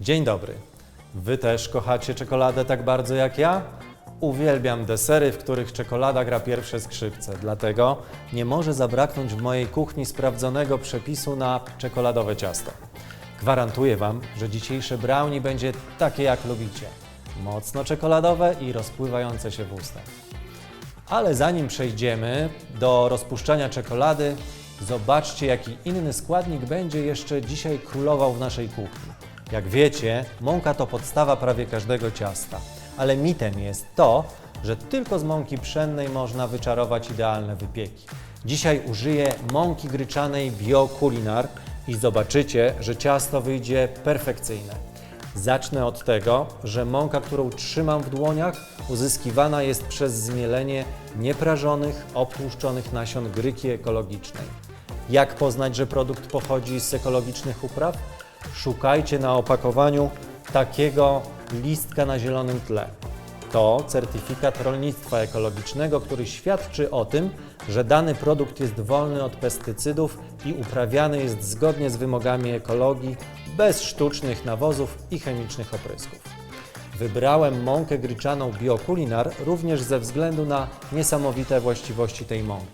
Dzień dobry. Wy też kochacie czekoladę tak bardzo jak ja? Uwielbiam desery, w których czekolada gra pierwsze skrzypce, dlatego nie może zabraknąć w mojej kuchni sprawdzonego przepisu na czekoladowe ciasto. Gwarantuję Wam, że dzisiejsze brownie będzie takie jak lubicie. Mocno czekoladowe i rozpływające się w ustach. Ale zanim przejdziemy do rozpuszczania czekolady, zobaczcie, jaki inny składnik będzie jeszcze dzisiaj królował w naszej kuchni. Jak wiecie, mąka to podstawa prawie każdego ciasta, ale mitem jest to, że tylko z mąki pszennej można wyczarować idealne wypieki. Dzisiaj użyję mąki gryczanej Bio Culinar i zobaczycie, że ciasto wyjdzie perfekcyjne. Zacznę od tego, że mąka, którą trzymam w dłoniach, uzyskiwana jest przez zmielenie nieprażonych, obtłuszczonych nasion gryki ekologicznej. Jak poznać, że produkt pochodzi z ekologicznych upraw? Szukajcie na opakowaniu takiego listka na zielonym tle. To certyfikat rolnictwa ekologicznego, który świadczy o tym, że dany produkt jest wolny od pestycydów i uprawiany jest zgodnie z wymogami ekologii, bez sztucznych nawozów i chemicznych oprysków. Wybrałem mąkę gryczaną BioCulinar również ze względu na niesamowite właściwości tej mąki.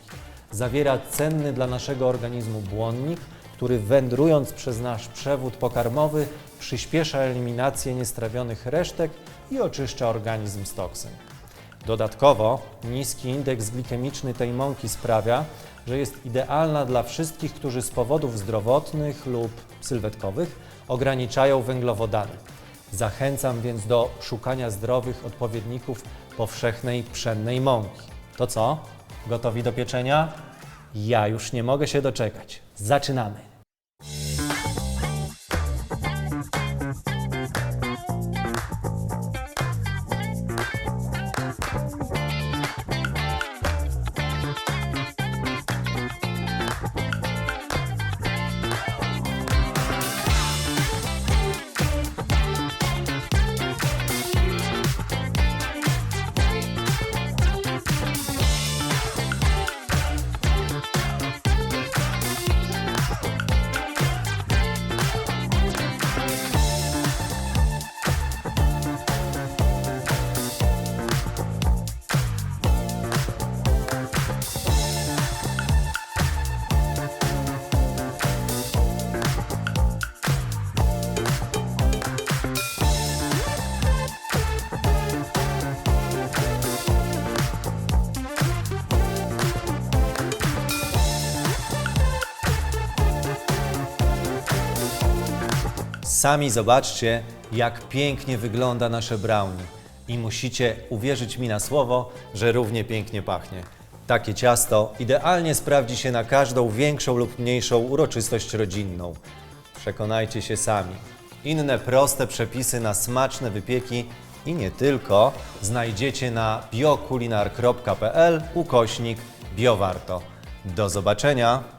Zawiera cenny dla naszego organizmu błonnik, który wędrując przez nasz przewód pokarmowy przyspiesza eliminację niestrawionych resztek i oczyszcza organizm z toksyn. Dodatkowo niski indeks glikemiczny tej mąki sprawia, że jest idealna dla wszystkich, którzy z powodów zdrowotnych lub sylwetkowych ograniczają węglowodany. Zachęcam więc do szukania zdrowych odpowiedników powszechnej pszennej mąki. To co? Gotowi do pieczenia? Ja już nie mogę się doczekać. Zaczynamy! Sami zobaczcie, jak pięknie wygląda nasze brownie. I musicie uwierzyć mi na słowo, że równie pięknie pachnie. Takie ciasto idealnie sprawdzi się na każdą większą lub mniejszą uroczystość rodzinną. Przekonajcie się sami. Inne proste przepisy na smaczne wypieki i nie tylko znajdziecie na biokulinar.pl ukośnik biowarto. Do zobaczenia!